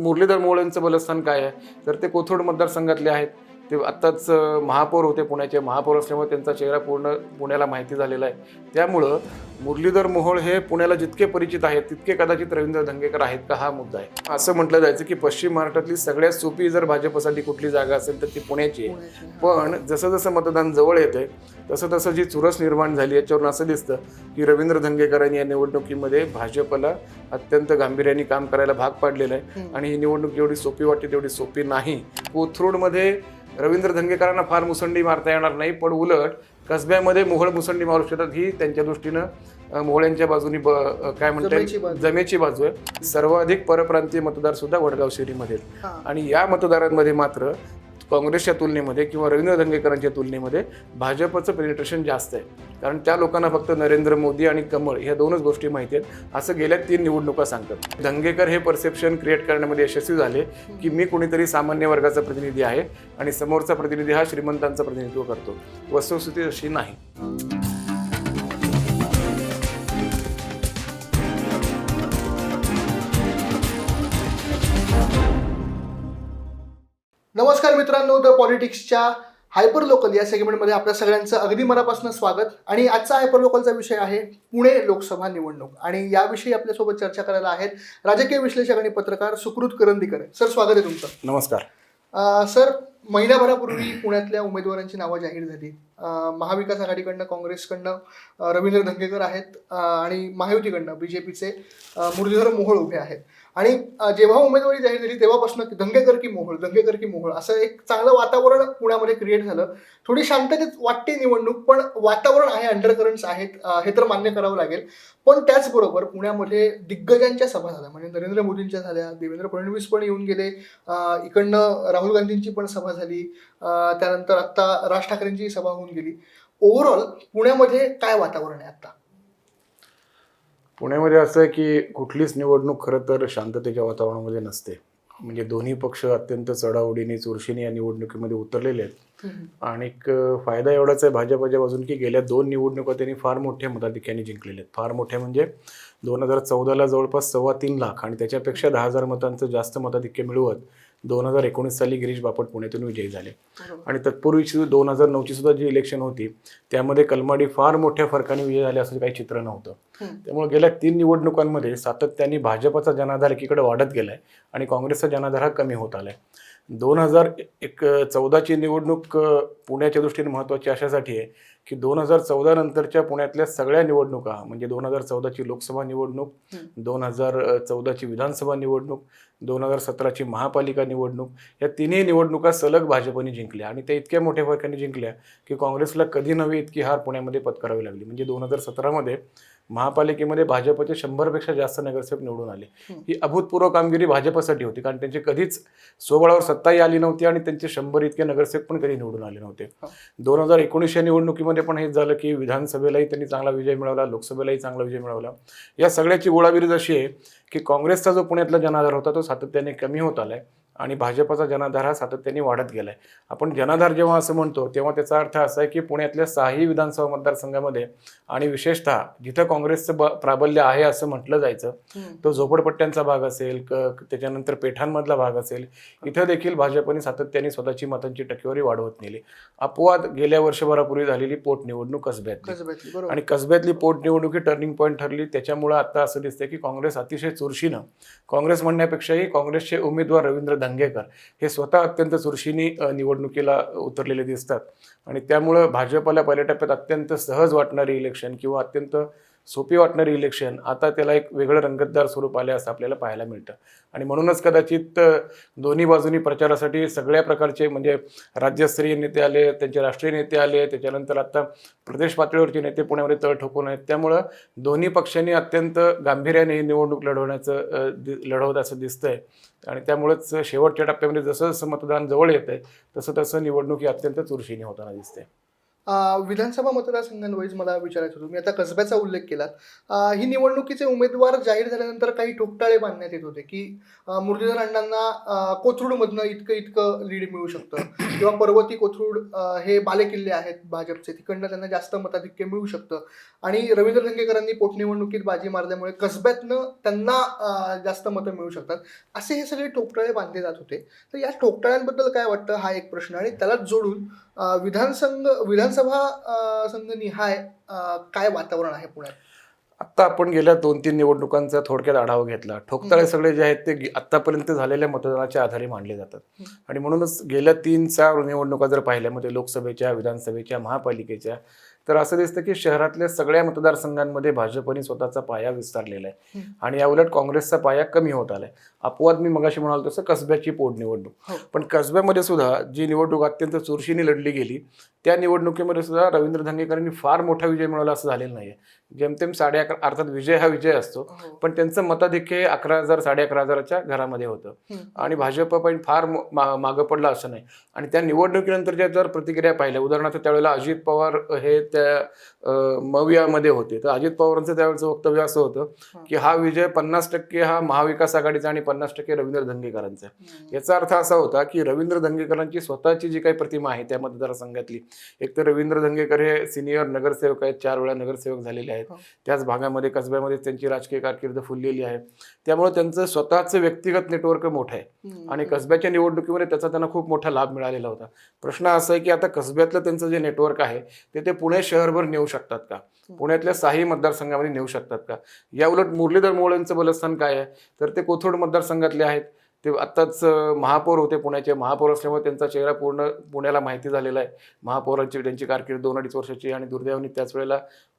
मुरलीधर मोहोळ यांचं बलस्थान काय आहे? तर ते कोथरूड मतदारसंघातले आहेत. ते आत्ताच महापौर होते पुण्याचे. महापौर असल्यामुळे त्यांचा चेहरा पूर्ण पुण्याला माहिती झालेला आहे. त्यामुळं मुरलीधर मोहोळ हे पुण्याला जितके परिचित आहेत तितके कदाचित रवींद्र धंगेकर आहेत का हा मुद्दा आहे. असं म्हटलं जायचं की पश्चिम महाराष्ट्रातली सगळ्यात सोपी जर भाजपसाठी कुठली जागा असेल तर ती पुण्याची आहे. पण जसं जसं मतदान जवळ येते तसं तसं जी चुरस निर्माण झाली याच्यावरून असं दिसतं की रवींद्र धंगेकरांनी या निवडणुकीमध्ये भाजपला अत्यंत गांभीर्याने काम करायला भाग पाडलेलं आहे. आणि ही निवडणूक जेवढी सोपी वाटते तेवढी सोपी नाही. कोथरूडमध्ये रवींद्र धंगेकरांना फार मुसंडी मारता येणार नाही पण उलट कसब्यामध्ये मोहळ मुसंडी मारू शकतात ही त्यांच्या दृष्टीनं अं, मोहोळ यांच्या बाजूनी ब काय म्हणता जमेची येईल बाजू. जमेची बाजू आहे सर्वाधिक परप्रांतीय मतदार सुद्धा वडगाव शहरीमध्ये. हा. आणि या मतदारांमध्ये मात्र काँग्रेसच्या तुलनेमध्ये किंवा रवींद्र धंगेकरांच्या तुलनेमध्ये भाजपचं पेनिट्रेशन जास्त आहे. कारण त्या लोकांना फक्त नरेंद्र मोदी आणि कमळ ह्या दोनच गोष्टी माहिती आहेत. असं गेल्या तीन निवडणुका सांगतात. धंगेकर हे परसेप्शन क्रिएट करण्यामध्ये यशस्वी झाले की मी कोणीतरी सामान्य वर्गाचा प्रतिनिधी आहे आणि समोरचा प्रतिनिधी हा श्रीमंतांचं प्रतिनिधित्व करतो. वस्तुस्थिती अशी नाही. नमस्कार मित्रांनो द पॉलिटिक्सच्या हायपर लोकल या सेगमेंटमध्ये आपल्या सगळ्यांचं अगदी मनापासून स्वागत. आणि आजचा हायपर लोकलचा विषय आहे पुणे लोकसभा निवडणूक. आणि याविषयी आपल्यासोबत चर्चा करायला आहेत राजकीय विश्लेषक आणि पत्रकार सुकृत करंदीकर. सर स्वागत आहे तुमचं. नमस्कार. अं, सर महिन्याभरापूर्वी पुण्यातल्या उमेदवारांची नावं जाहीर झाली. अं, महाविकास आघाडीकडनं काँग्रेसकडनं अं, रवींद्र धंगेकर आहेत अं, आणि महायुतीकडनं बी जे पीचे मुरलीधर मोहोळ उभे आहेत. आणि जेव्हा उमेदवारी जाहीर झाली तेव्हापासून धंगेकर की मोहोळ धंगेकर की मोहोळ असं एक चांगलं वातावरण पुण्यामध्ये क्रिएट झालं. थोडी शांततेत वाटते निवडणूक पण वातावरण आहे अंडरकरंट्स आहेत हे तर मान्य करावं लागेल. पण त्याचबरोबर पुण्यामध्ये दिग्गजांच्या सभा झाल्या म्हणजे नरेंद्र मोदींच्या झाल्या देवेंद्र फडणवीस पण येऊन गेले इकडनं राहुल गांधींची पण सभा झाली त्यानंतर आत्ता राज ठाकरेंची सभा होऊन गेली. ओव्हरऑल पुण्यामध्ये काय वातावरण आहे आत्ता? पुण्यामध्ये असं आहे की कुठलीच निवडणूक खरं तर शांततेच्या वातावरणामध्ये नसते. म्हणजे दोन्ही पक्ष अत्यंत चढाओढीने चुरशीने या निवडणुकीमध्ये उतरलेले आहेत. आणि एक फायदा एवढाच आहे भाजपच्या बाजून की गेल्या दोन निवडणुका त्यांनी फार मोठ्या मताधिक्याने जिंकलेल्या आहेत. फार मोठ्या म्हणजे दोन हजार चौदाला जवळपास सव्वा तीन लाख आणि त्याच्यापेक्षा दहा हजार मतांचं जास्त मताधिक्य मिळवत दोन हजार एकोणीस साली गिरीश बापट पुण्यातून विजयी झाले. आणि तत्पूर्वीची दोन हजार नऊची सुद्धा जी इलेक्शन होती त्यामध्ये कलमाडी फार मोठ्या फरकाने विजय झाले असं काही चित्र नव्हतं. त्यामुळे गेल्या तीन निवडणुकांमध्ये सातत्याने भाजपचा जनाधार एकीकडे वाढत गेलाय आणि काँग्रेसचा जनाधार हा कमी होत आलाय. दोन हजार एक चौदाची निवडणूक पुण्याच्या दृष्टीने महत्त्वाची अशासाठी आहे. की दोन हजार चौदा नंतरच्या पुण्यातल्या सगळ्या निवडणुका म्हणजे दोन हजार चौदाची लोकसभा निवडणूक. दोन हजार चौदाची विधानसभा निवडणूक दोन हजार सतराची महापालिका निवडणूक या तिन्ही निवडणुका सलग भाजपने जिंकल्या आणि त्या इतक्या मोठ्या फरकाने जिंकल्या की काँग्रेसला कधी नव्हे इतकी हार पुण्यामध्ये पत्करावी लागली म्हणजे दोन हजार सतरामध्ये महापालिकेमध्ये भाजपचे शंभरपेक्षा जास्त नगरसेवक निवडून आले. ही अभूतपूर्व कामगिरी भाजपसाठी होती कारण त्यांची कधीच स्वबळावर सत्ताही आली नव्हती आणि त्यांचे शंभर इतके नगरसेवक पण कधी निवडून आले नव्हते हा. दोन हजार एकोणीसच्या निवडणुकीमध्ये पण हेच झालं की विधानसभेलाही त्यांनी चांगला विजय मिळवला लोकसभेलाही चांगला विजय मिळवला या सगळ्याची गोळाबिरीज अशी आहे की काँग्रेसचा जो पुण्यातला जनाधार होता तो सातत्याने कमी होत आलाय आणि भाजपचा जनाधार हा सातत्याने वाढत गेलाय. आपण जनाधार जेव्हा असं म्हणतो तेव्हा त्याचा अर्थ असा आहे की पुण्यातल्या सहाही विधानसभा मतदारसंघामध्ये आणि विशेषतः जिथं काँग्रेसचं ब प्राबल्य आहे असं म्हटलं जायचं तो झोपडपट्ट्यांचा भाग असेल क त्याच्यानंतर पेठांमधला भाग असेल इथं देखील भाजपने सातत्याने स्वतःची मतांची टक्केवारी वाढवत नेली. अपवाद गेल्या वर्षभरापूर्वी झालेली पोटनिवडणूक बरोबर. आणि कसब्यातली पोटनिवडणूक ही टर्निंग पॉईंट ठरली. त्याच्यामुळं आता असं दिसतंय की काँग्रेस अतिशय चुरशीनं काँग्रेस म्हणण्यापेक्षाही काँग्रेसचे उमेदवार रवींद्र दंगेकर हे स्वतः अत्यंत चुरशीने निवडणुकीला उतरलेले दिसतात. आणि त्यामुळं भाजपला पहिल्या टप्प्यात अत्यंत सहज वाटणारी इलेक्शन किंवा अत्यंत सोपी वाटणारी इलेक्शन आता त्याला एक वेगळं रंगतदार स्वरूप आले असं आपल्याला पाहायला मिळतं. आणि म्हणूनच कदाचित दोन्ही बाजूनी प्रचारासाठी सगळ्या प्रकारचे म्हणजे राज्यस्तरीय नेते आले त्यांचे राष्ट्रीय नेते आले त्याच्यानंतर आता प्रदेश पातळीवरचे नेते पुण्यामध्ये तळ ठोकून आहेत. त्यामुळं दोन्ही पक्षांनी अत्यंत गांभीर्याने ही निवडणूक लढवण्याचं लढवत असं दिसतंय. आणि त्यामुळेच शेवटच्या टप्प्यामध्ये जसं जसं मतदान जवळ येत आहे तसं तसं निवडणूक ही अत्यंत चुरशीने होताना दिसते. विधानसभा मतदारसंघांवाईज मला विचारायचं होतं. मी आता कसब्याचा उल्लेख केलात. ही निवडणुकीचे उमेदवार जाहीर झाल्यानंतर काही ठोकटाळे बांधण्यात येत होते की मुरलीधर अण्णांना कोथरूडमधनं इतकं इतकं लीड मिळू शकतं. किंवा पर्वती कोथरूड हे बालेकिल्ले आहेत भाजपचे तिकडनं त्यांना जास्त मताधिक्य मिळू शकतं. आणि रवींद्र धंगेकरांनी पोटनिवडणुकीत बाजी मारल्यामुळे कसब्यातनं त्यांना जास्त मतं मिळू शकतात. असे हे सगळे ठोकटाळे बांधले जात होते. तर या ठोकटाळ्यांबद्दल काय वाटतं? हा एक प्रश्न. आणि त्यालाच जोडून विधानसंघ विधानसभा अं, संघ निहाय अं, काय वातावरण आहे पुण्यात? आत्ता आपण गेल्या दोन तीन निवडणुकांचा थोडक्यात आढावा घेतला. ठोकताळे सगळे जे आहेत ते आत्तापर्यंत झालेल्या मतदानाच्या आधारे मांडले जातात. आणि म्हणूनच गेल्या तीन चार निवडणुका जर पाहिल्या म्हणजे लोकसभेच्या विधानसभेच्या महापालिकेच्या तर असं दिसतं की शहरातल्या सगळ्या मतदारसंघांमध्ये भाजपने स्वतःचा पाया विस्तारलेला आहे. आणि याउलट काँग्रेसचा पाया कमी होत आलाय अपवाद मी मगाशी म्हणालो तसं कसब्याची पोटनिवडणूक हो. पण कसब्यामध्ये सुद्धा जी निवडणूक अत्यंत चुरशीने लढली गेली त्या निवडणुकीमध्ये सुद्धा रवींद्र धंगेकरांनी फार मोठा विजय मिळवला असं झालेलं नाहीये जेमतेम साडे अकरा अर्थात विजय हा विजय असतो. हो. पण त्यांचं मताधिक्य हे अकरा हजार साडे अकरा हजाराच्या घरामध्ये होतं. आणि भाजप पण फार मागं पडलं असं नाही. आणि त्या निवडणुकीनंतरच्या जर प्रतिक्रिया पाहिल्या उदाहरणार्थ त्यावेळेला अजित पवार हे त्या मवियामध्ये होते. तर अजित पवारांचं त्यावेळेचं वक्तव्य असं होतं की हा विजय पन्नास टक्के हा महाविकास आघाडीचा आणि पन्नास टक्के रवींद्र धंगेकरांचा. याचा अर्थ असा होता की रवींद्र धंगेकरांची स्वतःची जी काही प्रतिमा आहे त्या मतदारसंघातली एक तर रवींद्र धंगेकर हे सिनियर नगरसेवक आहेत चार वेळा नगरसेवक झालेले आहेत. हो. त्याच भागामध्ये कसब्यामध्ये त्यांची राजकीय कारकीर्द फुललेली आहे. त्यामुळे त्यांचं स्वतःचं व्यक्तिगत नेटवर्क मोठं आहे. आणि कसब्याच्या निवडणुकीमध्ये त्याचा त्यांना खूप मोठा लाभ मिळालेला होता. प्रश्न असा आहे की आता कसब्यातलं त्यांचं जे नेटवर्क आहे ते ते पुणे शहरभर नेऊ शकतात का? पुण्यातल्या साही मतदारसंघामध्ये नेऊ शकतात का? या उलट मुरलीधर मोहोळ यांचं बलस्थान काय आहे? तर ते कोथरूड मतदारसंघातले आहेत. ते आत्ताच महापौर होते पुण्याचे. महापौर असल्यामुळे त्यांचा चेहरा पूर्ण पुण्याला माहिती झालेला आहे. महापौरांची त्यांची कारकीर्द दोन अडीच वर्षाची आणि दुर्दैवाने त्याच वेळेला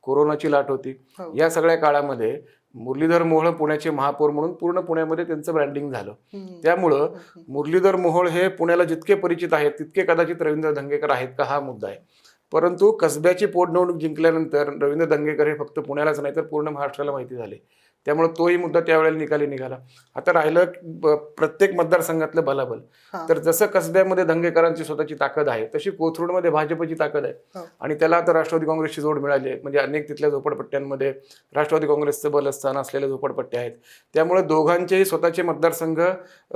कोरोनाची लाट होती हो. या सगळ्या काळामध्ये मुरलीधर मोहोळ पुण्याचे महापौर म्हणून पूर्ण पुण्यामध्ये त्यांचं ब्रँडिंग झालं. त्यामुळं. मुरलीधर मोहोळ हे पुण्याला जितके परिचित आहेत तितके कदाचित रवींद्र धंगेकर आहेत का हा मुद्दा आहे परंतु कसब्याची पोटनिवडणूक जिंकल्यानंतर रवींद्र धंगेकर हे फक्त पुण्यालाच नाही तर पूर्ण महाराष्ट्राला माहिती झाले त्यामुळे तोही मुद्दा त्यावेळेला निकाली निघाला. आता राहिलं प्रत्येक मतदारसंघातलं बलाबल. हा. तर जसं कसब्यामध्ये धंगेकरांची स्वतःची ताकद आहे तशी कोथरूडमध्ये भाजपची ताकद आहे. हो. आणि त्याला आता राष्ट्रवादी काँग्रेसची जोड मिळाली आहे. म्हणजे अनेक तिथल्या झोपडपट्ट्यांमध्ये राष्ट्रवादी काँग्रेसचं बलस्थान असलेल्या झोपडपट्ट्या आहेत. त्यामुळे दोघांचेही स्वतःचे मतदारसंघ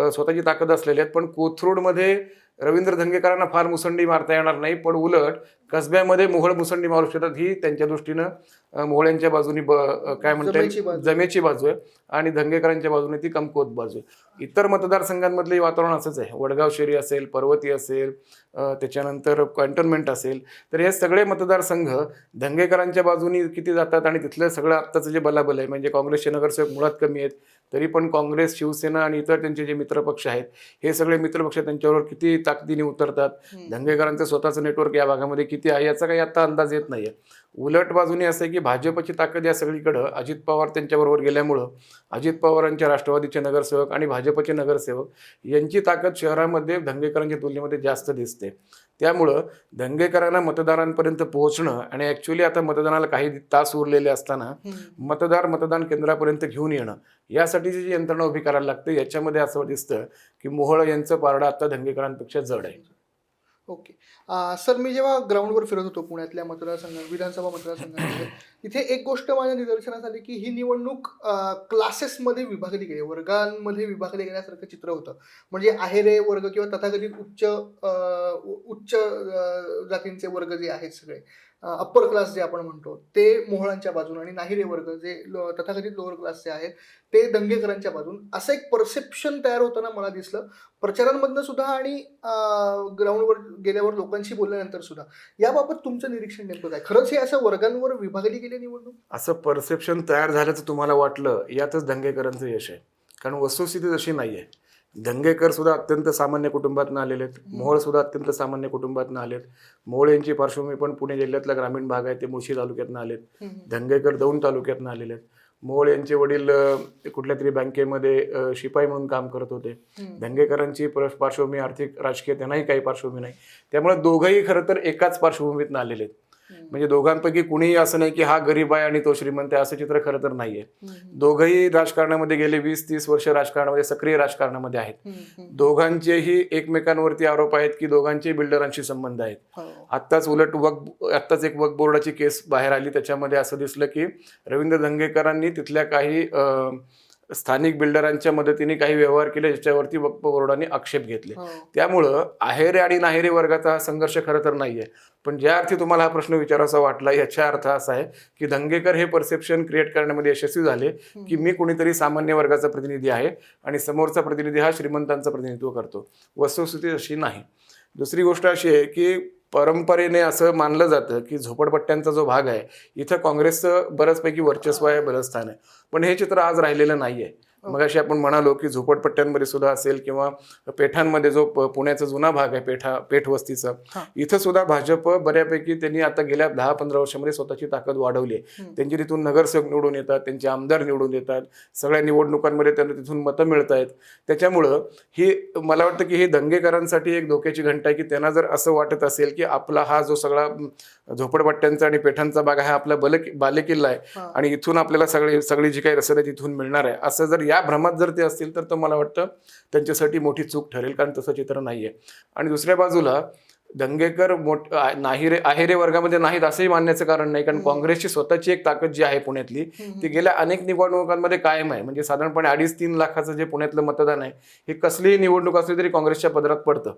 स्वतःची ताकद असलेले आहेत. पण कोथरूडमध्ये रवींद्र धंगेकरांना फार मुसंडी मारता येणार नाही पण उलट कसब्यामध्ये मोहळ मुसंडी मारू शकतात ही त्यांच्या दृष्टीनं मोहळ्यांच्या बाजूनी ब काय म्हणता जमेची येईल बाजू. जमेची बाजू आहे आणि धंगेकरांच्या बाजूने ती कमकुवत बाजू आहे. इतर मतदारसंघांमधले वातावरण असंच आहे. वडगाव शेरी असेल पर्वती असेल त्याच्यानंतर कॅन्टोन्मेंट असेल तर हे सगळे मतदारसंघ धंगेकरांच्या बाजूनी किती जातात आणि तिथलं सगळं आत्ताचं जे बलाबल आहे म्हणजे काँग्रेसचे नगरसेवक मुळात कमी आहेत तरी पण काँग्रेस शिवसेना आणि इतर त्यांचे जे मित्रपक्ष आहेत हे सगळे मित्रपक्ष त्यांच्यावर किती ताकदीने उतरतात. धंगेकरांचं स्वतःचं नेटवर्क या भागामध्ये किती आहे याचा काही आता अंदाज येत नाहीये उलट बाजूने असं आहे की भाजपची ताकद या सगळीकडं अजित पवार त्यांच्याबरोबर गेल्यामुळं अजित पवारांच्या राष्ट्रवादीचे नगरसेवक आणि भाजपचे नगरसेवक यांची ताकद शहरामध्ये धंगेकरांच्या तुलनेमध्ये जास्त दिसते त्यामुळं धंगेकरांना मतदारांपर्यंत पोहोचणं आणि ॲक्च्युली आता मतदानाला काही तास उरलेले असताना. मतदार मतदान केंद्रापर्यंत घेऊन येणं यासाठीची जी यंत्रणा उभी करायला लागते याच्यामध्ये असं दिसतं की मोहोळ यांचं पारडं आता धंगेकरांपेक्षा जड आहे ओके. सर मी जेव्हा ग्राउंडवर फिरत होतो पुण्यातल्या मतदारसंघात विधानसभा मतदारसंघामध्ये तिथे एक गोष्ट माझ्या निदर्शनास आली की ही निवडणूक क्लासेसमध्ये विभागली गेली. वर्गांमध्ये विभागली गेल्यासारखं चित्र होतं. म्हणजे आहेरे वर्ग किंवा तथाकथित उच्च उच्च जातींचे वर्ग जे आहेत सगळे. अप्पर क्लास जे आपण म्हणतो ते मोहळांच्या बाजून आणि नाहिरे वर्ग जे लो- तथाकथित लोअर क्लासचे आहेत ते दंगेकरांच्या बाजून असं एक परसेप्शन तयार होताना मला दिसलं. प्रचारांमधनं सुद्धा आणि ग्राउंडवर गेल्यावर लोकांशी बोलल्यानंतर सुद्धा. याबाबत तुमचं निरीक्षण नेमकं काय? खरंच हे असं वर्गांवर विभागली गेली निवडणूक? असं परसेप्शन तयार झाल्याचं तुम्हाला वाटलं यातच दंगेकरांचं यश आहे. कारण वस्तुस्थिती तशी नाही आहे दंगेकर सुद्धा अत्यंत सामान्य कुटुंबातून आलेले आहेत. मोहोळ सुद्धा अत्यंत सामान्य कुटुंबातून आलेत. मोहोळ यांची पार्श्वभूमी पण पुणे जिल्ह्यातला ग्रामीण भाग आहे ते मुळशी तालुक्यातून आलेत. धंगेकर दौंड तालुक्यातून आलेले आहेत. मोहोळ यांचे वडील कुठल्या तरी बँकेमध्ये शिपाई म्हणून काम करत होते. धंगेकरांची पर- पार्श्वभूमी आर्थिक राजकीय त्यांनाही काही पार्श्वभूमी नाही. त्यामुळे दोघंही खरं तर एकाच पार्श्वभूमीतून आलेले आहेत. म्हणजे दोघांपैकी कुणीही असं नाही की हा गरीब आहे आणि तो श्रीमंत आहे असं चित्र खरं तर नाहीये दोघंही राजकारणामध्ये गेले वीस तीस वर्ष राजकारणामध्ये सक्रिय राजकारणामध्ये आहेत. दोघांचेही एकमेकांवरती आरोप आहेत की दोघांचे बिल्डरांशी संबंध आहेत हो. आत्ताच उलट वक आत्ताच एक वक बोर्डाची केस बाहेर आली त्याच्यामध्ये असं दिसलं की रवींद्र धंगेकरांनी तिथल्या काही अं, स्थानिक बिल्डरांच्या मदतीने काही व्यवहार केले ज्याच्यावरती वक्फ बोर्डाने आक्षेप घेतले. हो. त्यामुळं आहेरे आणि नाहेरे वर्गाचा हा संघर्ष खरं तर नाहीये. पण ज्या अर्थी तुम्हाला हा प्रश्न विचारासा वाटला याचा अर्थ असा आहे की दंगेकर हे परसेप्शन क्रिएट करण्यामध्ये यशस्वी झाले की मी कुणीतरी सामान्य वर्गाचा प्रतिनिधी आहे आणि समोरचा प्रतिनिधी हा श्रीमंतांचं प्रतिनिधित्व करतो. वस्तुस्थिती अशी नाही. दुसरी गोष्ट अशी आहे की परंपरेने असं मानलं जातं की झोपडपट्ट्यांचा जो भाग आहे इथं काँग्रेसचं बऱ्याचपैकी वर्चस्व आहे बरंच स्थान आहे. पण हे चित्र आज राहिलेलं नाही आहे मग अशी आपण म्हणालो की झोपडपट्ट्यांमध्ये सुद्धा असेल किंवा पेठांमध्ये जो पुण्याचा जुना भाग आहे पेठा पेठ वस्तीचा. इथं सुद्धा भाजप बऱ्यापैकी त्यांनी आता गेल्या दहा पंधरा वर्षामध्ये स्वतःची ताकद वाढवली आहे. त्यांची तिथून नगरसेवक निवडून येतात त्यांचे आमदार निवडून येतात सगळ्या निवडणुकांमध्ये त्यांना तिथून मतं मिळत आहेत त्याच्यामुळं ही मला वाटतं की ही दंगेकरांसाठी एक धोक्याची घंटा आहे की त्यांना जर असं वाटत असेल की आपला हा जो सगळा झोपडपट्ट्यांचा आणि पेठांचा भाग हा आपला बल बालेकिल्ला आहे. आणि इथून आपल्याला सगळी सगळी जी काही रसद आहे तिथून मिळणार आहे असं जर या भ्रमात जर ते असतील तर तो मला वाटतं त्यांच्यासाठी मोठी चूक ठरेल कारण तसं चित्र नाही आहे आणि दुसऱ्या बाजूला दंगेकर मोठ आ- नाहिरे आहेरे वर्गामध्ये नाहीत असंही मानण्याचं कारण नाही कारण काँग्रेसची स्वतःची एक ताकद जी आहे पुण्यातली ती गेल्या अनेक निवडणुकांमध्ये कायम आहे. म्हणजे साधारणपणे अडीच तीन लाखाचं जे पुण्यातलं मतदान आहे हे कसलीही निवडणूक असली तरी काँग्रेसच्या पदरात पडतं.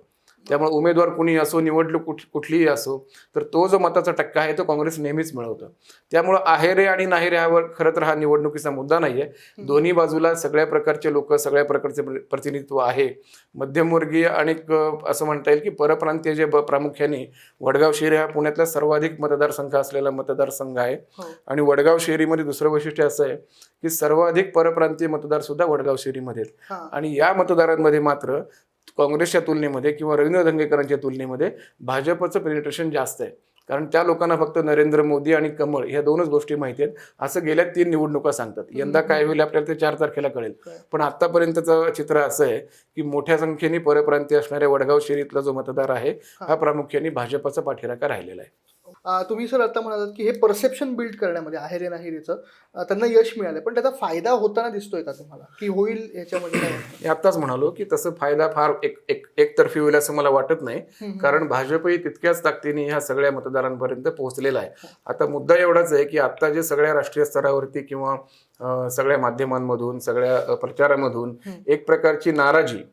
त्यामुळे उमेदवार कुणी असो निवडणूक कुठ कुठलीही असो तर तो जो मताचा टक्का आहे तो काँग्रेस नेहमीच मिळवतं. त्यामुळं आहेरे आणि नाहेरे यावर खरं तर हा निवडणुकीचा मुद्दा नाही आहे दोन्ही बाजूला सगळ्या प्रकारचे लोक सगळ्या प्रकारचे प्र- प्रतिनिधित्व आहे. मध्यमवर्गीय आणि असं म्हणता येईल की परप्रांतीय जे प्रामुख्याने वडगाव शहरी हा पुण्यातला सर्वाधिक मतदारसंघ असलेला मतदारसंघ आहे. हो. आणि वडगाव शहरीमध्ये दुसरं वैशिष्ट्य असं आहे की सर्वाधिक परप्रांतीय मतदार सुद्धा वडगाव शहरीमध्ये. आणि या मतदारांमध्ये मात्र काँग्रेसच्या तुलनेमध्ये किंवा रवींद्र धंगेकरांच्या तुलनेमध्ये भाजपचं पेनिट्रेशन जास्त आहे. कारण त्या लोकांना फक्त नरेंद्र मोदी आणि कमळ ह्या दोनच गोष्टी माहिती आहेत. असं गेल्या तीन निवडणुका सांगतात. यंदा काय होईल आपल्याला ते चार तारखेला कळेल. पण आतापर्यंतचं चित्र असं आहे की मोठ्या संख्येने परप्रांतीय असणाऱ्या वडगाव शहरीतला जो मतदार आहे हा प्रामुख्याने भाजपचा पाठीराखा राहिलेला आहे. तुम्ही सर आता म्हणालात की हे परसेप्शन बिल्ड करण्यामध्ये आहेरे नाहिरेचं अं, त्यांना यश मिळालं पण त्याचा फायदा होताना दिसतोय का तुम्हाला की होईल ह्याच्यामध्ये? मी आत्ताच म्हणालो की तसं फायदा फार एक एक एकतर्फी होईल असं मला वाटत नाही. कारण भाजपही तितक्याच ताकदीने ह्या सगळ्या मतदारांपर्यंत पोहोचलेला आहे आता मुद्दा एवढाच आहे की आता जे सगळ्या राष्ट्रीय स्तरावरती किंवा सगळ्या माध्यमांमधून सगळ्या प्रचारामधून. एक प्रकारची नाराजी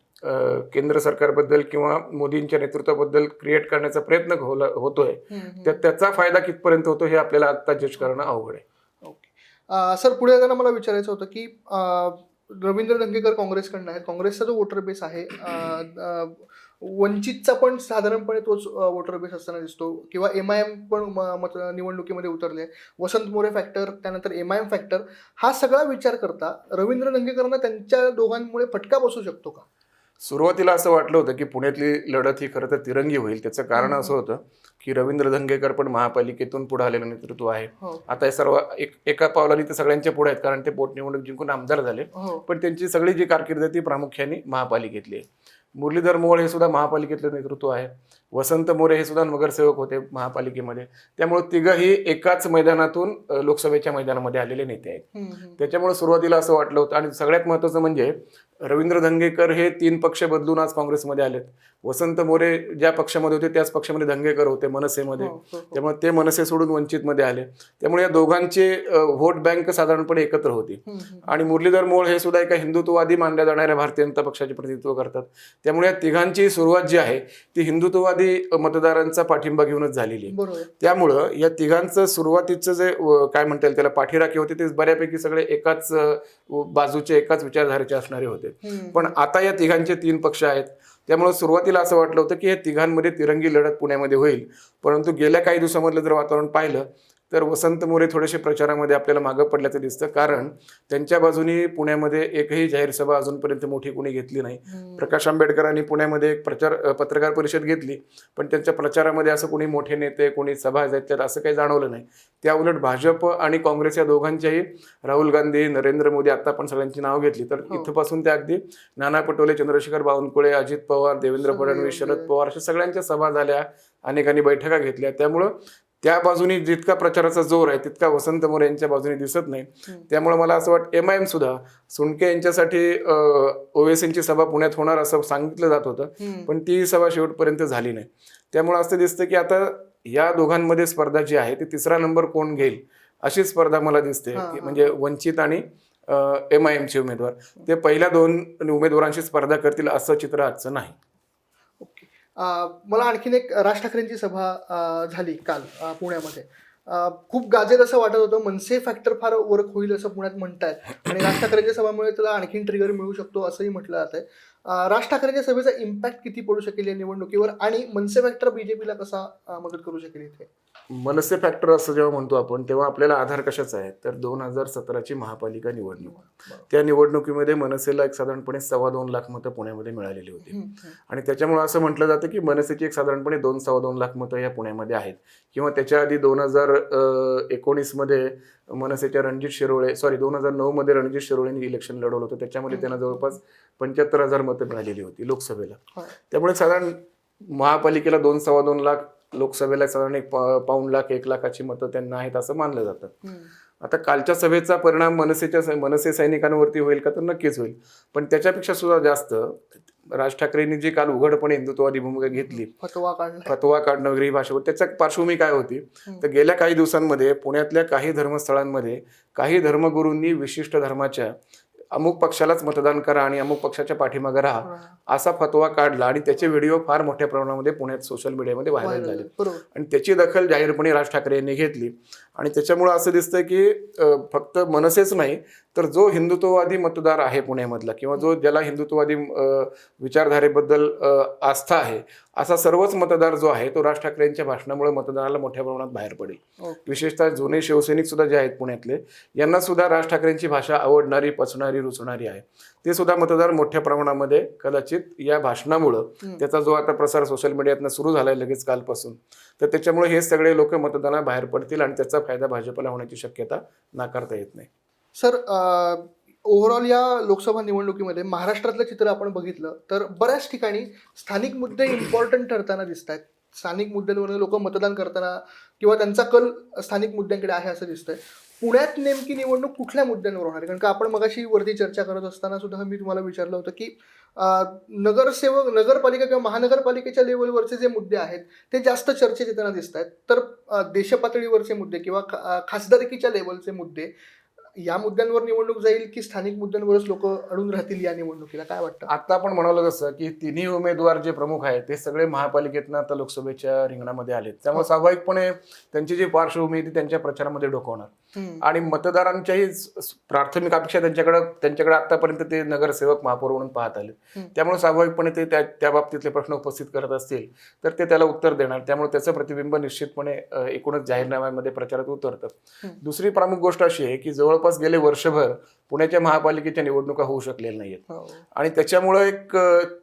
केंद्र सरकारबद्दल किंवा मोदींच्या नेतृत्वाबद्दल क्रिएट करण्याचा प्रयत्न होतोय. त्या- त्याचा फायदा कितपर्यंत होतो हे आपल्याला आता जज करणं अवघड आहे. ओके. सर पुढे जाताना मला विचारायचं होतं की रवींद्र दंगेकर काँग्रेसकडनं आहेत. काँग्रेसचा जो वोटर बेस आहे वंचितचा पण साधारणपणे तोच वोटर बेस असताना दिसतो. किंवा एम आय एम पण मत निवडणुकीमध्ये उतरले. वसंत मोरे फॅक्टर त्यानंतर एम आय एम फॅक्टर हा सगळा विचार करता रवींद्र दंगेकरांना त्यांच्या दोघांमुळे फटका बसू शकतो का? सुरुवातीला असं वाटलं होतं की पुण्यातली लढत ही खरं तर तिरंगी होईल. त्याचं कारण असं होतं की रवींद्र धंगेकर पण महापालिकेतून पुढे आलेलं नेतृत्व आहे. हो. आता हे सर्व एक एका पावलाने ते सगळ्यांच्या पुढे आहेत कारण ते पोटनिवडणूक जिंकून आमदार झाले. हो. पण त्यांची सगळी जी कारकीर्द आहे ती प्रामुख्याने महापालिकेतली आहे. मुरलीधर मोहोळ हे सुद्धा महापालिकेतलं नेतृत्व आहे. वसंत मोरे हे सुद्धा नगरसेवक होते महापालिकेमध्ये. त्यामुळे तिघही एकाच मैदानातून लोकसभेच्या मैदानामध्ये आलेले नेते आहेत. त्याच्यामुळे सुरुवातीला असं वाटलं होतं आणि सगळ्यात महत्त्वाचं म्हणजे रवींद्र धंगेकर हे तीन पक्ष बदलून आज काँग्रेसमध्ये आलेत. वसंत मोरे ज्या पक्षामध्ये होते त्याच पक्षामध्ये धंगेकर होते मनसेमध्ये. हो, हो, हो. त्यामुळे ते मनसे सोडून वंचितमध्ये आले. त्यामुळे या दोघांचे व्होट बँक साधारणपणे एकत्र होती. आणि मुरलीधर मोळ हे सुद्धा एका हिंदुत्ववादी मानल्या जाणाऱ्या भारतीय जनता पक्षाचे प्रतिनिधित्व करतात. त्यामुळे या तिघांची सुरुवात जी आहे ती हिंदुत्ववादी मतदारांचा पाठिंबा घेऊनच झालेली आहे. त्यामुळं या तिघांचं सुरुवातीचं जे काय म्हणता येईल त्याला पाठीराखी होते ते बऱ्यापैकी सगळे एकाच बाजूचे एकाच विचारधारेचे असणारे होते. पण आता या तिघांचे तीन पक्ष आहेत. त्यामुळे सुरुवातीला असं वाटलं होतं की हे तिघांमध्ये तिरंगी लढत पुण्यामध्ये होईल. परंतु गेल्या काही दिवसामधलं जर वातावरण पाहिलं तर वसंत मोरे थोडेसे प्रचारामध्ये आपल्याला मागं पडल्याचं दिसतं कारण त्यांच्या बाजूनी पुण्यामध्ये एकही जाहीर सभा अजूनपर्यंत मोठी कोणी घेतली नाही. प्रकाश आंबेडकरांनी पुण्यामध्ये एक प्रचार पत्रकार परिषद घेतली पण त्यांच्या प्रचारामध्ये असं कोणी मोठे नेते कोणी सभा घेतल्यात असं काही जाणवलं नाही त्या उलट भाजप आणि काँग्रेस या दोघांच्याही राहुल गांधी नरेंद्र मोदी आता आपण सगळ्यांची नावं घेतली तर हो. इथपासून ते अगदी नाना पटोले चंद्रशेखर बावनकुळे अजित पवार देवेंद्र फडणवीस. शरद पवार अशा सगळ्यांच्या सभा झाल्या अनेकांनी बैठका घेतल्या त्यामुळं त्या बाजूनी जितका प्रचाराचा जोर आहे तितका वसंत मोरे यांच्या बाजूने दिसत नाही. त्यामुळे मला असं वाटतं एम आय एम सुद्धा सुणके यांच्यासाठी ओवेसींची सभा पुण्यात होणार असं सांगितलं जात होतं. पण ती सभा शेवटपर्यंत झाली नाही. त्यामुळे असं दिसतं की आता या दोघांमध्ये स्पर्धा जी आहे ती तिसरा नंबर कोण घेईल अशी स्पर्धा मला दिसते की. म्हणजे वंचित आणि एम आय एमचे उमेदवार. ते पहिल्या दोन उमेदवारांशी स्पर्धा करतील असं चित्र आजचं नाही. मला आणखीन एक राज ठाकरेंची सभा झाली काल पुण्यामध्ये. खूप गाजेल असं वाटत होतं मनसे फॅक्टर फार वर्क होईल असं पुण्यात म्हणतायत. आणि राज ठाकरेंच्या सभामुळे त्याला आणखीन ट्रिगर मिळू शकतो असंही म्हटलं जात आहे राज ठाकरेंच्या सभेचा इम्पॅक्ट किती पडू शकेल या निवडणुकीवर? आणि मनसे फॅक्टर बीजेपीला कसा मदत करू शकेल इथे? मनसे फॅक्टर असं जेव्हा म्हणतो आपण तेव्हा आपल्याला आधार कशाचा आहे? तर दोन हजार सतराची महापालिका निवडणूक. त्या निवडणुकीमध्ये मनसेला एक साधारणपणे सव्वा दोन लाख मतं पुण्यामध्ये मिळालेली होती. आणि त्याच्यामुळे असं म्हटलं जातं की मनसेची एक साधारणपणे दोन सव्वा दोन लाख मतं या पुण्यामध्ये आहेत. किंवा त्याच्या आधी दोन हजार एकोणीसमध्ये मनसेच्या रणजित शिरोळे सॉरी दोन हजार नऊमध्ये रणजित शिरोळेंनी इलेक्शन लढवलं होतं. त्याच्यामध्ये त्यांना जवळपास पंच्याहत्तर हजार मतं मिळालेली होती लोकसभेला. त्यामुळे साधारण महापालिकेला दोन सव्वा दोन लाख लोकसभेला साधारण एक पाऊण लाख एक लाखाची मतं त्यांना आहेत असं मानलं जातं. आता कालच्या सभेचा परिणाम मनसेच्या मनसे सैनिकांवरती होईल का तर नक्कीच होईल. पण त्याच्यापेक्षा सुद्धा जास्त राज ठाकरेंनी जी काल उघडपणे हिंदुत्ववादी भूमिका घेतली फतवा फतवा काढणं वगैरे ही भाषा. त्याच्या पार्श्वभूमी काय होती? तर गेल्या काही दिवसांमध्ये पुण्यातल्या काही धर्मस्थळांमध्ये काही धर्मगुरूंनी विशिष्ट धर्माच्या अमुक पक्षालाच मतदान करा आणि अमुक पक्षाच्या पाठीमागे राहा. असा फतवा काढला आणि त्याचे व्हिडिओ फार मोठ्या प्रमाणामध्ये पुण्यात सोशल मीडियामध्ये व्हायरल झाले. आणि त्याची दखल जाहीरपणे राज ठाकरे यांनी घेतली. आणि त्याच्यामुळं असं दिसतंय की फक्त मनसेच नाही तर जो हिंदुत्ववादी मतदार आहे पुण्यामधला किंवा जो ज्याला हिंदुत्ववादी विचारधारेबद्दल आस्था आहे असा सर्वच मतदार जो आहे तो राज ठाकरे यांच्या भाषणामुळे मतदाराला मोठ्या प्रमाणात बाहेर पडेल. विशेषतः जुने शिवसैनिक सुद्धा जे आहेत पुण्यातले यांना सुद्धा राज ठाकरेंची भाषा आवडणारी पचणारी रुचणारी आहे ते सुद्धा मतदार मोठ्या प्रमाणामध्ये कदाचित या भाषणामुळं. त्याचा जो आता प्रसार सोशल मीडियातनं सुरू झालाय लगेच कालपासून तर त्याच्यामुळे हे सगळे लोक मतदानात बाहेर पडतील आणि त्याचा फायदा भाजपला होण्याची शक्यता नाकारता येत नाही सर ओव्हरऑल या लोकसभा निवडणुकीमध्ये महाराष्ट्रातलं चित्र आपण बघितलं तर बऱ्याच ठिकाणी स्थानिक मुद्दे इम्पॉर्टंट ठरताना दिसत आहेत स्थानिक मुद्द्यांवर लोक मतदान करताना किंवा त्यांचा कल स्थानिक मुद्द्यांकडे आहे असं दिसतंय. पुण्यात नेमकी निवडणूक कुठल्या मुद्द्यांवर होणार आहे? कारण का आपण मगाशी वरती चर्चा करत असताना सुद्धा मी तुम्हाला विचारलं होतं की नगरसेवक नगरपालिका किंवा महानगरपालिकेच्या लेवलवरचे जे मुद्दे आहेत ते जास्त चर्चेत येताना दिसत आहेत तर देशपातळीवरचे मुद्दे किंवा खा- खासदारकीच्या लेवलचे मुद्दे या मुद्द्यांवर निवडणूक जाईल की स्थानिक मुद्द्यांवरच लोक अडून राहतील या निवडणुकीला? काय वाटतं? आता आपण म्हणालो जसं की तिन्ही उमेदवार जे प्रमुख आहेत ते सगळे महापालिकेतनं आता लोकसभेच्या रिंगणामध्ये आलेत. त्यामुळे स्वाभाविकपणे त्यांची जी पार्श्वभूमी आहे ती त्यांच्या प्रचारामध्ये डोकवणार. आणि मतदारांच्याही प्राथमिक अपेक्षा त्यांच्याकडे त्यांच्याकडे आतापर्यंत ते नगरसेवक महापौर म्हणून पाहत आले. त्यामुळे स्वाभाविकपणे ते त्या त्या बाबतीतले प्रश्न उपस्थित करत असतील तर ते त्याला उत्तर देणार त्यामुळे त्याचं प्रतिबिंब निश्चितपणे एकूणच जाहीरनाम्यामध्ये प्रचारात उतरतं. दुसरी प्रमुख गोष्ट अशी आहे की जवळपास गेले वर्षभर पुण्याच्या महापालिकेच्या निवडणुका होऊ शकलेल्या नाहीयेत हो. आणि त्याच्यामुळं एक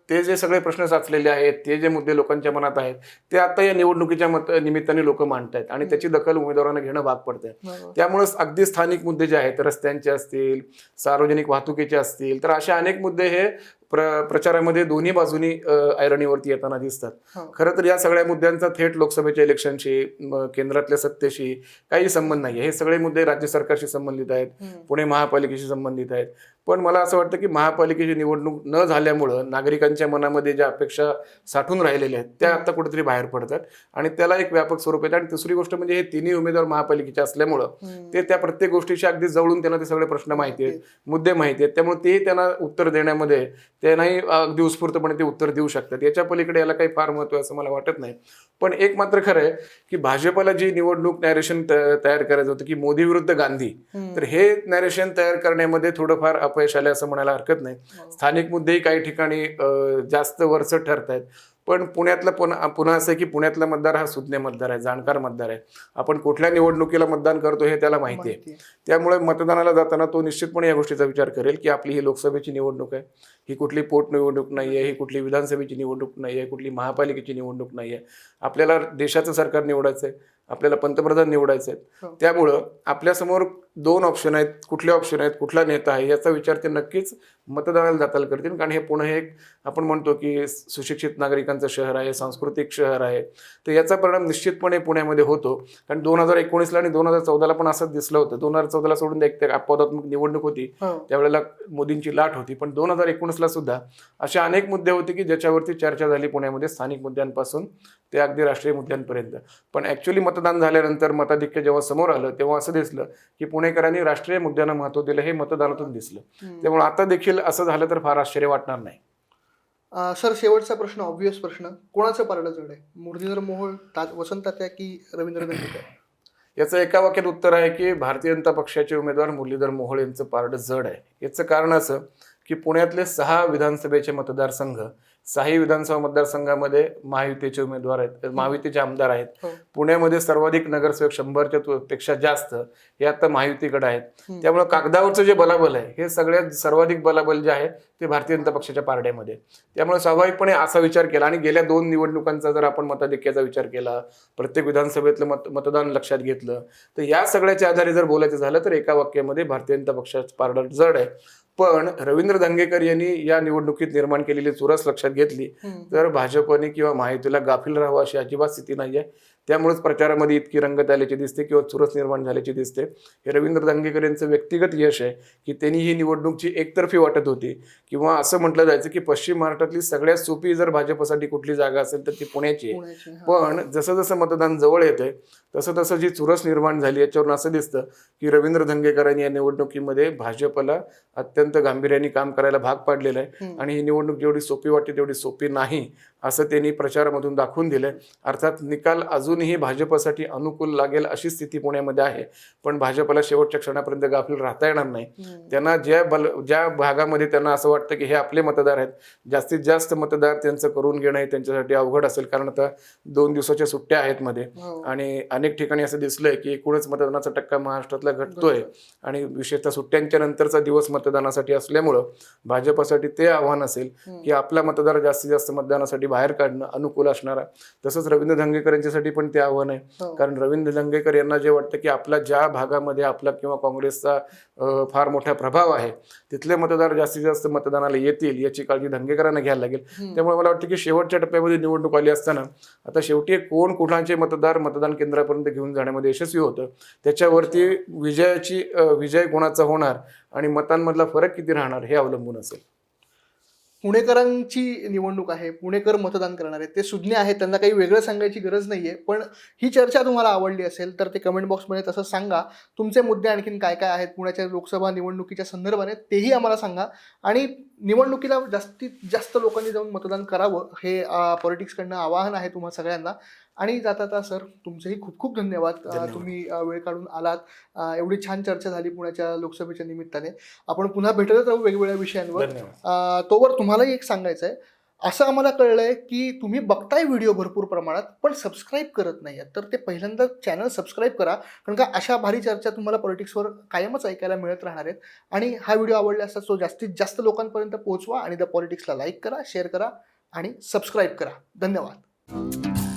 ते जे सगळे प्रश्न साचलेले आहेत ते जे मुद्दे लोकांच्या मनात आहेत ते आता या निवडणुकीच्या मत निमित्ताने लोक मांडतायत आणि त्याची दखल उमेदवारांना घेणं भाग पडतंय. त्यामुळे अगदी स्थानिक मुद्दे जे आहेत रस्त्यांचे असतील सार्वजनिक वाहतुकीचे असतील तर असे अनेक मुद्दे हे प्र प्रचारामध्ये दोन्ही बाजूनी ऐरणीवरती येताना दिसतात. हो. खरं तर या सगळ्या मुद्द्यांचा थेट लोकसभेच्या इलेक्शनशी केंद्रातल्या सत्तेशी काही संबंध नाही. हे सगळे मुद्दे राज्य सरकारशी संबंधित आहेत. पुणे महापालिकेशी संबंधित आहेत. पण मला असं वाटतं की महापालिकेची निवडणूक न झाल्यामुळं नागरिकांच्या मनामध्ये ज्या अपेक्षा साठून राहिलेल्या आहेत त्या आता कुठेतरी बाहेर पडतात. आणि त्याला एक व्यापक स्वरूप येतं. आणि दुसरी गोष्ट म्हणजे हे तिन्ही उमेदवार महापालिकेचे असल्यामुळं. ते त्या प्रत्येक गोष्टीशी अगदी जवळून त्यांना ते सगळे प्रश्न माहिती आहेत मुद्दे माहिती आहेत. त्यामुळे ते त्यांना उत्तर देण्यामध्ये त्यांनाही अगदी उत्स्फूर्तपणे ते उत्तर देऊ शकतात याच्या पलीकडे याला काही फार महत्त्व असं मला वाटत नाही पण एक मात्र खरं आहे की भाजपला जी निवडणूक नॅरेशन तयार करायचं होतं की मोदी विरुद्ध गांधी. तर हे नॅरेशन तयार करण्यामध्ये थोडंफार अपयश आले असं म्हणायला हरकत नाही हो. स्थानिक मुद्देही काही ठिकाणी जास्त वरचढ ठरत आहेत पण पुण्यातलं पुन्हा पुन्हा असं आहे की पुण्यातला मतदार हा सुज्ञ मतदार आहे जाणकार मतदार आहे. आपण कुठल्या निवडणुकीला मतदान करतो हे त्याला माहिती आहे. त्यामुळे मतदानाला जाताना तो निश्चितपणे या गोष्टीचा विचार करेल की आपली ही लोकसभेची निवडणूक आहे. ही कुठली पोट निवडणूक नाही आहे ही कुठली विधानसभेची निवडणूक नाही आहे कुठली महापालिकेची निवडणूक नाही आहे. आपल्याला देशाचं सरकार निवडायचं आहे आपल्याला पंतप्रधान निवडायचे आहेत हो. त्यामुळं आपल्यासमोर दोन ऑप्शन आहेत कुठले ऑप्शन आहेत कुठला नेता आहे याचा विचार ते नक्कीच मतदानाला दाखल करतील. कारण हे पुणे एक आपण म्हणतो की सुशिक्षित नागरिकांचं शहर आहे सांस्कृतिक शहर आहे. तर याचा परिणाम निश्चितपणे पुण्यामध्ये होतो. कारण दोन हजार एकोणीसला आणि दोन हजार चौदाला पण असंच दिसलं होतं. दोन हजार चौदाला सोडून एक अपवादात्मक निवडणूक होती. हो. त्यावेळेला मोदींची लाट होती. पण दोन हजार एकोणीसला सुद्धा असे अनेक मुद्दे होते की ज्याच्यावरती चर्चा झाली पुण्यामध्ये स्थानिक मुद्द्यांपासून ते अगदी राष्ट्रीय मुद्द्यांपर्यंत. पण ऍक्च्युली मतदान झाल्यानंतर मताधिक्य जेव्हा समोर आलं तेव्हा असं दिसलं की पुणेकरांनी राष्ट्रीय मुद्द्यांना महत्त्व दिलं हे मतदानातून दिसलं. त्यामुळे आता देखील असं झालं तर फार आश्चर्य वाटणार नाही. सर शेवटचा प्रश्न ऑब्विस प्रश्न. कोणाचं पारडं जड आहे? मुरलीधर मोहोळ वसंत तात्या की रवींद्र दंगेकर याचं एका वाक्यात उत्तर आहे की भारतीय जनता पक्षाचे उमेदवार मुरलीधर मोहोळ यांचं पारडं जड आहे. याचं कारण असं की पुण्यातले सहा विधानसभेचे मतदारसंघ सहाही विधानसभा मतदारसंघामध्ये महायुतीचे उमेदवार आहेत महायुतीचे आमदार आहेत हो. पुण्यामध्ये सर्वाधिक नगरसेवक शंभरच्या पेक्षा जास्त हे आता महायुतीकडे आहेत. त्यामुळे कागदावरचं जे बलाबल आहे हे सगळ्यात सर्वाधिक बलाबल जे आहे ते भारतीय जनता पक्षाच्या पारड्यामध्ये. त्यामुळे स्वाभाविकपणे असा विचार केला आणि गेल्या दोन निवडणुकांचा जर आपण मताधिक्याचा विचार केला प्रत्येक विधानसभेतलं मत मतदान लक्षात घेतलं तर या सगळ्याच्या आधारे जर बोलायचं झालं तर एका वाक्यामध्ये भारतीय जनता पक्षाचं पारडं जड आहे पण रवींद्र धंगेकर यांनी या निवडणुकीत निर्माण केलेली चुरस लक्षात घेतली. तर भाजपने किंवा महायुतीला गाफील राहावं अशी अजिबात स्थिती नाही आहे त्यामुळेच प्रचारामध्ये इतकी रंगत आल्याची दिसते किंवा चुरस निर्माण झाल्याची दिसते. हे रवींद्र दांगेकर यांचं व्यक्तिगत यश आहे की त्यांनी ही निवडणूकची एकतर्फी वाटत होती. किंवा असं म्हटलं जायचं की पश्चिम महाराष्ट्रातली सगळ्यात सोपी जर भाजपसाठी कुठली जागा असेल तर ती पुण्याची आहे. पण जसं जसं मतदान जवळ येते तसं तसं जी चुरस निर्माण झाली याच्यावरून असं दिसतं की रवींद्र धंगेकरांनी या निवडणुकीमध्ये भाजपला अत्यंत गांभीर्याने काम करायला भाग पाडलेलं आहे. आणि ही निवडणूक जेवढी सोपी वाटते तेवढी सोपी नाही असं त्यांनी प्रचारामधून दाखवून दिलंय. अर्थात निकाल अजूनही भाजपसाठी अनुकूल लागेल अशी स्थिती पुण्यामध्ये आहे. पण भाजपला शेवटच्या क्षणापर्यंत गाफील राहता येणार नाही. त्यांना ज्या बल ज्या भागामध्ये त्यांना असं वाटतं की हे आपले मतदार आहेत जास्तीत जास्त मतदार त्यांचं करून घेणं हे त्यांच्यासाठी अवघड असेल. कारण आता दोन दिवसाच्या सुट्ट्या आहेत मध्ये. हो. आणि अनेक ठिकाणी असं दिसलंय की एकूणच मतदानाचा टक्का महाराष्ट्रातला घटतोय. आणि विशेषतः सुट्ट्यांच्या नंतरचा दिवस मतदानासाठी असल्यामुळं भाजपसाठी ते आव्हान असेल. की आपला मतदार जास्तीत जास्त मतदानासाठी बाहेर काढणं अनुकूल असणारा. तसंच रवींद्र धंगेकर यांच्यासाठी पण ते आव्हान आहे हो. कारण रवींद्र धंगेकर यांना जे वाटतं की आपला ज्या भागामध्ये आपला किंवा काँग्रेसचा फार मोठा प्रभाव आहे तिथले मतदार जास्तीत जास्त मतदानाला येतील याची काळजी धंगेकरांना घ्यायला लागेल. त्यामुळे मला वाटतं की शेवटच्या टप्प्यामध्ये निवडणूक आली असताना आता शेवटी कोण कुणाचे मतदार मतदान केंद्रापर्यंत घेऊन जाण्यामध्ये यशस्वी होतं त्याच्यावरती विजयाची विजय कोणाचा होणार आणि मतांमधला फरक किती राहणार हे अवलंबून असेल पुणेकरांची निवडणूक आहे पुणेकर मतदान करणार आहेत. ते सुज्ञ आहेत त्यांना काही वेगळं सांगायची गरज नाही आहे पण ही चर्चा तुम्हाला आवडली असेल तर ते कमेंट बॉक्समध्ये तसं सांगा. तुमचे मुद्दे आणखीन काय काय आहेत पुण्याच्या लोकसभा निवडणुकीच्या संदर्भाने तेही आम्हाला सांगा. आणि निवडणुकीला जास्तीत जास्त लोकांनी जाऊन मतदान करावं हे पॉलिटिक्सकडनं आवाहन आहे तुम्हा सगळ्यांना. आणि जाता जाता सर तुमचेही खूप खूप धन्यवाद. तुम्ही वेळ काढून आलात. एवढी छान चर्चा झाली पुण्याच्या लोकसभेच्या निमित्ताने. आपण पुन्हा भेटतच राहू वेगवेगळ्या विषयांवर. तोवर तुम्हालाही एक सांगायचं आहे असं आम्हाला कळलंय की तुम्ही बघताय व्हिडिओ भरपूर प्रमाणात पण सबस्क्राईब करत नाही तर ते पहिल्यांदा चॅनल सबस्क्राईब करा. कारण का अशा भारी चर्चा तुम्हाला पॉलिटिक्सवर कायमच ऐकायला मिळत राहणार आहेत. आणि हा व्हिडिओ आवडला असता तो जास्तीत जास्त लोकांपर्यंत पोहोचवा आणि द पॉलिटिक्सला लाईक करा शेअर करा आणि सबस्क्राईब करा. धन्यवाद.